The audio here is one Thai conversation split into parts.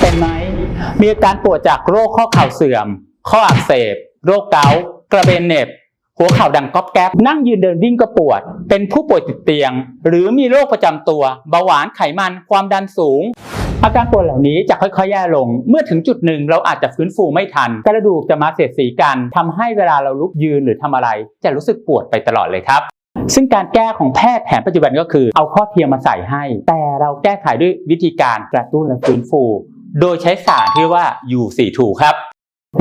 เป็นไหมมีอาการปวดจากโรคข้อเข่าเสื่อม ข้ออักเสบ โรคเกาต์กระเบนเน็บ หัวเข่าดังก๊อบแก๊บนั่งยืนเดินวิ่งก็ปวด เป็นผู้ป่วยติดเตียง หรือมีโรคประจำตัวเบาหวานไขมันความดันสูง อาการปวดเหล่านี้จะค่อยๆแย่ลง เมื่อถึงจุดหนึ่งเราอาจจะฟื้นฟูไม่ทัน กระดูกจะมาเสียดสีกันทำให้เวลาเราลุกยืนหรือทำอะไร จะรู้สึกปวดไปตลอดเลยครับ ซึ่งการแก้ของแพทย์แผนปัจจุบันก็คือ เอาข้อเทียมมาใส่ให้ แต่เราแก้ไขด้วยวิธีการกระตุ้นและฟื้นฟู โดยใช้สารที่เรียกว่า U42 ครับ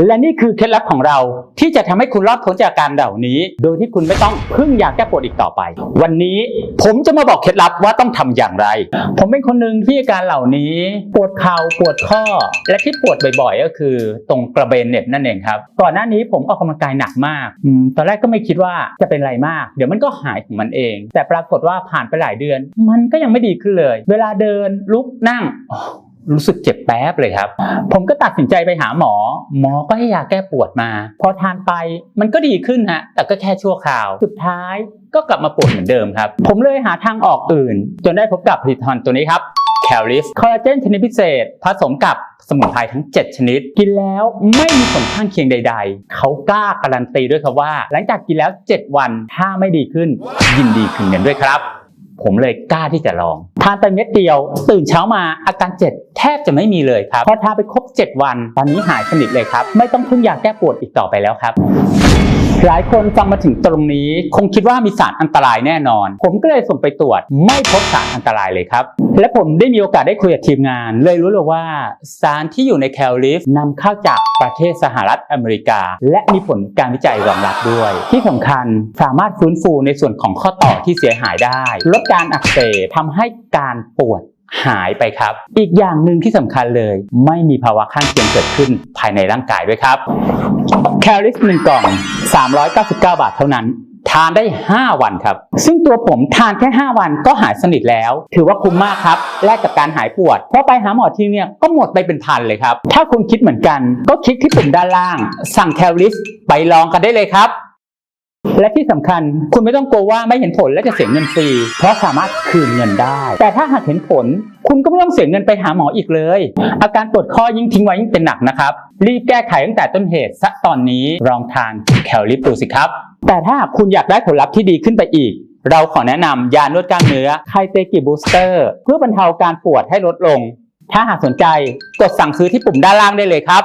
และนี่คือเคล็ดลับของเราที่จะทำให้คุณรอดพ้นจากอาการเหล่านี้ โดยที่คุณไม่ต้องพึ่งยาแก้ปวดอีกต่อไป วันนี้ผมจะมาบอกเคล็ดลับว่าต้องทำอย่างไร ผมเป็นคนหนึ่งที่อาการเหล่านี้ ปวดเข่าปวดข้อ และที่ปวดบ่อยๆ ก็คือ ตรงกระเบนเน็บนั่นเองครับก่อนหน้านี้ผมออกกำลังกายหนักมากอตอนแรกก็ไม่คิดว่าจะเป็นอะไรมาก เดี๋ยวมันก็หายของมันเอง แต่ปรากฏว่าผ่านไปหลายเดือน มันก็ยังไม่ดีขึ้นเลย เวลาเดินลุกนั่ง รู้สึกเจ็บแป๊บเลยครับ ผมก็ตัดสินใจไปหาหมอ หมอก็ให้ยาแก้ปวดมา พอทานไปมันก็ดีขึ้นฮะ แต่ก็แค่ชั่วคราว สุดท้ายก็กลับมาปวดเหมือนเดิมครับ ผมเลยหาทางออกอื่น จนได้พบกับผลิตภัณฑ์ตัวนี้ครับแคลริสคอลลาเจนชนิดพิเศษ ผสมกับสมุนไพรทั้ง 7 ชนิด กินแล้วไม่มีผลข้างเคียงใด ๆ เขากล้าการันตีด้วยครับว่า หลังจากกินแล้ว 7 วันถ้าไม่ดีขึ้น ยินดีคืนเงินด้วยครับ ผมเลยกล้าที่จะลอง ทานไปเม็ดเดียว ตื่นเช้ามาอาการเจ็บแทบจะไม่มีเลยครับพอทานไปครบ 7 วัน ตอนนี้หายสนิทเลยครับ ไม่ต้องพึ่งยาแก้ปวดอีกต่อไปแล้วครับ หลายคนฟังมาถึงตรงนี้ คงคิดว่ามีสารอันตรายแน่นอน ผมก็เลยส่งไปตรวจไม่พบสารอันตรายเลยครับ และผมได้มีโอกาสได้คุยกับทีมงาน เลยรู้เลยว่า สารที่อยู่ในแคลริฟนำเข้าจากประเทศสหรัฐอเมริกา และมีผลการวิจัยรองรับด้วย ที่สำคัญสามารถฟื้นฟูในส่วนของข้อต่อที่เสียหายได้ ลดการอักเสบทำให้การปวด หายไปครับ อีกอย่างหนึ่งที่สำคัญเลย ไม่มีภาวะข้างเคียงเกิดขึ้นภายในร่างกายด้วยครับแคลริสหนึ่งกล่อง 399 บาทเท่านั้น ทานได้ 5 วันครับ ซึ่งตัวผมทานแค่ 5 วันก็หายสนิทแล้ว ถือว่าคุ้มมากครับ แลกกับการหายปวด เพราะไปหาหมอทีเนี่ยก็หมดไปเป็นพันเลยครับ ถ้าคุณคิดเหมือนกัน ก็คลิกที่ปุ่มด้านล่าง สั่งแคลริสไปลองกันได้เลยครับ และที่สำคัญคุณไม่ต้องกลัวว่าไม่เห็นผลและจะเสียเงินฟรี เพราะสามารถคืนเงินได้ แต่ถ้าหากเห็นผล คุณก็ไม่ต้องเสียเงินไปหาหมออีกเลย อาการปวดข้อยิ่งทิ้งไว้ยิ่งเป็นหนักนะครับ รีบแก้ไขตั้งแต่ต้นเหตุซะตอนนี้ลองทานแคลริปดูสิครับ แต่ถ้าคุณอยากได้ผลลัพธ์ที่ดีขึ้นไปอีก เราขอแนะนำยานวดกล้ามเนื้อไคเตกิบูสเตอร์ เพื่อบรรเทาการปวดให้ลดลง ถ้าหากสนใจกดสั่งซื้อที่ปุ่มด้านล่างได้เลยครับ